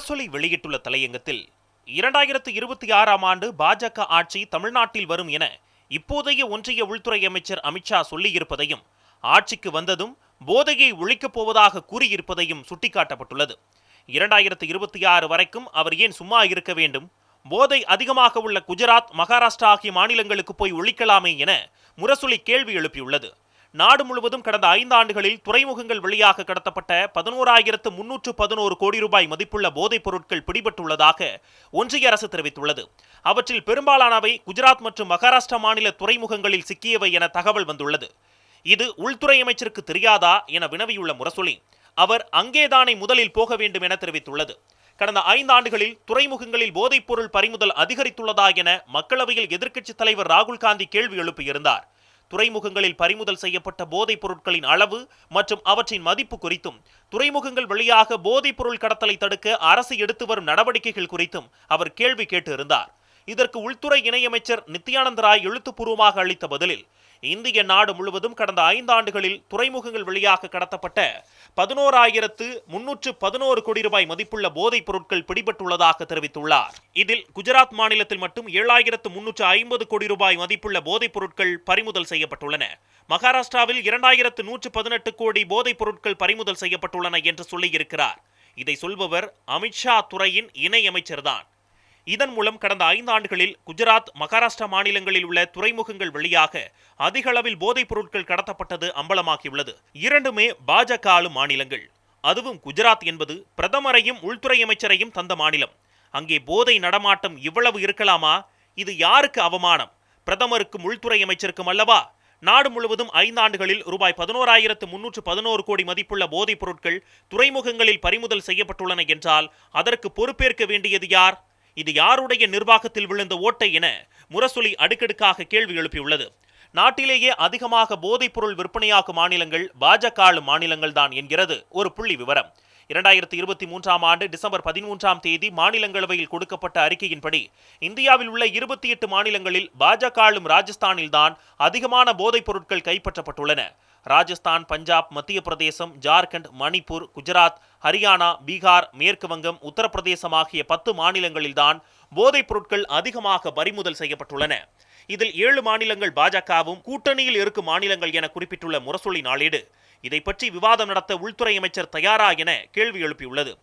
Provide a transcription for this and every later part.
முரசொலி வெளியிட்டுள்ள தலையங்கத்தில் இரண்டாயிரத்து இருபத்தி ஆறாம் ஆண்டு பாஜக ஆட்சி தமிழ்நாட்டில் வரும் என இப்போதைய ஒன்றிய உள்துறை அமைச்சர் அமித்ஷா சொல்லியிருப்பதையும் ஆட்சிக்கு வந்ததும் போதையை ஒழிக்கப் போவதாக கூறியிருப்பதையும் சுட்டிக்காட்டப்பட்டுள்ளது. இரண்டாயிரத்து இருபத்தி ஆறு வரைக்கும் அவர் ஏன் சும்மா இருக்க வேண்டும்? போதை அதிகமாக உள்ள குஜராத் மகாராஷ்டிரா ஆகிய மாநிலங்களுக்கு போய் ஒழிக்கலாமே என முரசொலி கேள்வி எழுப்பியுள்ளது. நாடு முழுவதும் கடந்த ஐந்து ஆண்டுகளில் துறைமுகங்கள் வழியாக கடத்தப்பட்ட பதினோராயிரத்து முன்னூற்று பதினோரு கோடி ரூபாய் மதிப்புள்ள போதைப் பொருட்கள் பிடிபட்டுள்ளதாக ஒன்றிய அரசு தெரிவித்துள்ளது. அவற்றில் பெரும்பாலானவை குஜராத் மற்றும் மகாராஷ்டிரா மாநில துறைமுகங்களில் சிக்கியவை என தகவல் வந்துள்ளது. இது உள்துறை அமைச்சருக்கு தெரியாதா என வினவியுள்ள முரசொலி. அவர் அங்கேதானே முதலில் போக வேண்டும் என தெரிவித்துள்ளது. கடந்த ஐந்து ஆண்டுகளில் துறைமுகங்களில் போதைப் பொருள் பறிமுதல் அதிகரித்துள்ளதா என மக்களவையில் எதிர்க்கட்சித் தலைவர் ராகுல் காந்தி கேள்வி எழுப்பியிருந்தார். துறைமுகங்களில் பறிமுதல் செய்யப்பட்ட போதைப் பொருட்களின் அளவு மற்றும் அவற்றின் மதிப்பு குறித்தும் துறைமுகங்கள் வழியாக போதைப் பொருள் கடத்தலை தடுக்க அரசு எடுத்து வரும் நடவடிக்கைகள் குறித்தும் அவர் கேள்வி கேட்டு இருந்தார் இதற்கு உள்துறை இணையமைச்சர் நித்யானந்த ராய் எழுத்துப்பூர்வமாக அளித்த பதிலில் இந்திய நாடு முழுவதும் கடந்த ஐந்து ஆண்டுகளில் துறைமுகங்கள் வழியாக கடத்தப்பட்ட பதினோராயிரத்து முன்னூற்று பதினோரு கோடி ரூபாய் மதிப்புள்ள போதைப் பொருட்கள் பிடிபட்டுள்ளதாக தெரிவித்துள்ளார். இதில் குஜராத் மாநிலத்தில் மட்டும் ஏழாயிரத்து முன்னூற்று ஐம்பது கோடி ரூபாய் மதிப்புள்ள போதைப் பொருட்கள் பறிமுதல் செய்யப்பட்டுள்ளன. மகாராஷ்டிராவில் இரண்டாயிரத்து நூற்று பதினெட்டு கோடி போதைப் பொருட்கள் பறிமுதல் செய்யப்பட்டுள்ளன என்று சொல்லியிருக்கிறார். இதை சொல்பவர் அமித்ஷா துறையின் இணை அமைச்சர்தான். இதன் மூலம் கடந்த ஐந்தாண்டுகளில் குஜராத் மகாராஷ்டிரா மாநிலங்களில் உள்ள துறைமுகங்கள் வழியாக அதிக அளவில் போதைப் பொருட்கள் கடத்தப்பட்டது அம்பலமாகியுள்ளது. இரண்டுமே பாஜக ஆளும் மாநிலங்கள். அதுவும் குஜராத் என்பது பிரதமரையும் உள்துறை அமைச்சரையும் தந்த மாநிலம். அங்கே போதை நடமாட்டம் இவ்வளவு இருக்கலாமா? இது யாருக்கு அவமானம்? பிரதமருக்கும் உள்துறை அமைச்சருக்கும் அல்லவா? நாடு முழுவதும் ஐந்தாண்டுகளில் ரூபாய் பதினோராயிரத்து முன்னூற்று பதினோரு கோடி மதிப்புள்ள போதைப் பொருட்கள் துறைமுகங்களில் பறிமுதல் செய்யப்பட்டுள்ளன என்றால் அதற்கு பொறுப்பேற்க வேண்டியது யார்? இது யாருடைய நிர்வாகத்தில் விழுந்த ஓட்டை என முரசொலி அடுக்கடுக்காக கேள்வி எழுப்பியுள்ளது. நாட்டிலேயே அதிகமாக போதைப்பொருள் விற்பனையாகும் மாநிலங்கள் பாஜக ஆளும் மாநிலங்கள் தான் என்கிறது ஒரு புள்ளி விவரம். இரண்டாயிரத்தி இருபத்தி மூன்றாம் ஆண்டு டிசம்பர் பதிமூன்றாம் தேதி மாநிலங்களவையில் கொடுக்கப்பட்ட அறிக்கையின்படி இந்தியாவில் உள்ள இருபத்தி எட்டு மாநிலங்களில் பாஜக ஆளும் ராஜஸ்தானில் தான் அதிகமான போதைப் பொருட்கள் கைப்பற்றப்பட்டுள்ளன. ராஜஸ்தான் பஞ்சாப் மத்திய பிரதேசம் ஜார்க்கண்ட் மணிப்பூர் குஜராத் ஹரியானா பீகார் மேற்கு வங்கம் உத்தரப்பிரதேசம் ஆகிய பத்து மாநிலங்களில்தான் போதைப் பொருட்கள் அதிகமாக பறிமுதல் செய்யப்பட்டுள்ளன. இதில் ஏழு மாநிலங்கள் பாஜகவும் கூட்டணியில் இருக்கும் மாநிலங்கள் என குறிப்பிட்டுள்ள முரசொலி நாளேடு. இதை பற்றி விவாதம் நடத்த உள்துறை அமைச்சர் தயாரா என கேள்வி எழுப்பியுள்ளது.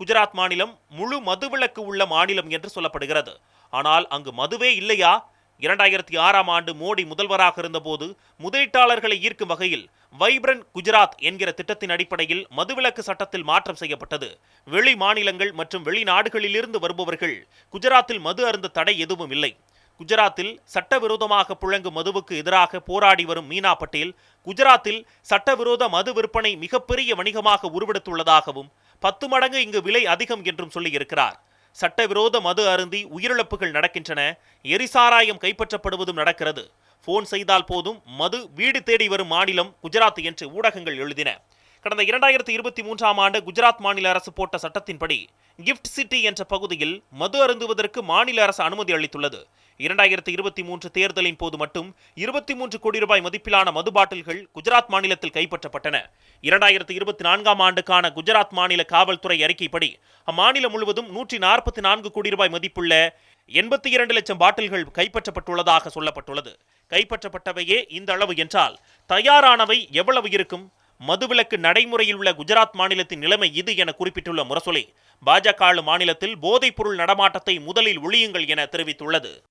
குஜராத் மாநிலம் முழு மதுவிலக்கு உள்ள மாநிலம் என்று சொல்லப்படுகிறது. ஆனால் அங்கு மதுவே இல்லையா? இரண்டாயிரத்தி ஆறாம் ஆண்டு மோடி முதல்வராக இருந்தபோது முதலீட்டாளர்களை ஈர்க்கும் வகையில் வைப்ரண்ட் குஜராத் என்கிற திட்டத்தின் அடிப்படையில் மதுவிலக்கு சட்டத்தில் மாற்றம் செய்யப்பட்டது. வெளி மாநிலங்கள் மற்றும் வெளிநாடுகளிலிருந்து வருபவர்கள் குஜராத்தில் மது அருந்த தடை எதுவும் இல்லை. குஜராத்தில் சட்டவிரோதமாக புழங்கும் மதுவுக்கு எதிராக போராடி வரும் மீனா பட்டேல் குஜராத்தில் சட்டவிரோத மது விற்பனை மிகப்பெரிய வணிகமாக உருவெடுத்துள்ளதாகவும் பத்து மடங்கு இங்கு விலை அதிகம் என்றும் சொல்லியிருக்கிறார். சட்டவிரோத மது அருந்தி உயிரிழப்புகள் நடக்கின்றன. எரிசாராயம் கைப்பற்றப்படுவதும் நடக்கிறது. போன் செய்தால் போதும். மது வீடு தேடி வரும் மாநிலம் குஜராத் என்று ஊடகங்கள் எழுதின. கடந்த இரண்டாயிரத்தி இருபத்தி மூன்றாம் ஆண்டு குஜராத் மாநில அரசு போட்ட சட்டத்தின்படி கிஃப்ட் சிட்டி என்ற பகுதியில் மது அருந்துவதற்கு மாநில அரசு அனுமதி அளித்துள்ளது. இரண்டாயிரத்தி இருபத்தி மூன்று தேர்தலின் போது மட்டும் இருபத்தி மூன்று கோடி ரூபாய் மதிப்பிலான மது பாட்டில்கள் குஜராத் மாநிலத்தில் கைப்பற்றப்பட்டன. இரண்டாயிரத்தி இருபத்தி நான்காம் ஆண்டுக்கான குஜராத் மாநில காவல்துறை அறிக்கைப்படி அம்மாநிலம் முழுவதும் நூற்றி நாற்பத்தி நான்கு கோடி ரூபாய் மதிப்புள்ள எண்பத்தி இரண்டு லட்சம் பாட்டில்கள் கைப்பற்றப்பட்டுள்ளதாக சொல்லப்பட்டுள்ளது. கைப்பற்றப்பட்டவையே இந்த அளவு என்றால் தயாரானவை எவ்வளவு இருக்கும்? மதுவிலக்கு நடைமுறையில் உள்ள குஜராத் மாநிலத்தின் நிலைமை இது என குறிப்பிட்டுள்ள முரசொலி. பாஜக ஆளும் மாநிலத்தில் போதைப் பொருள் நடமாட்டத்தை முதலில் ஒழியுங்கள் என தெரிவித்துள்ளது.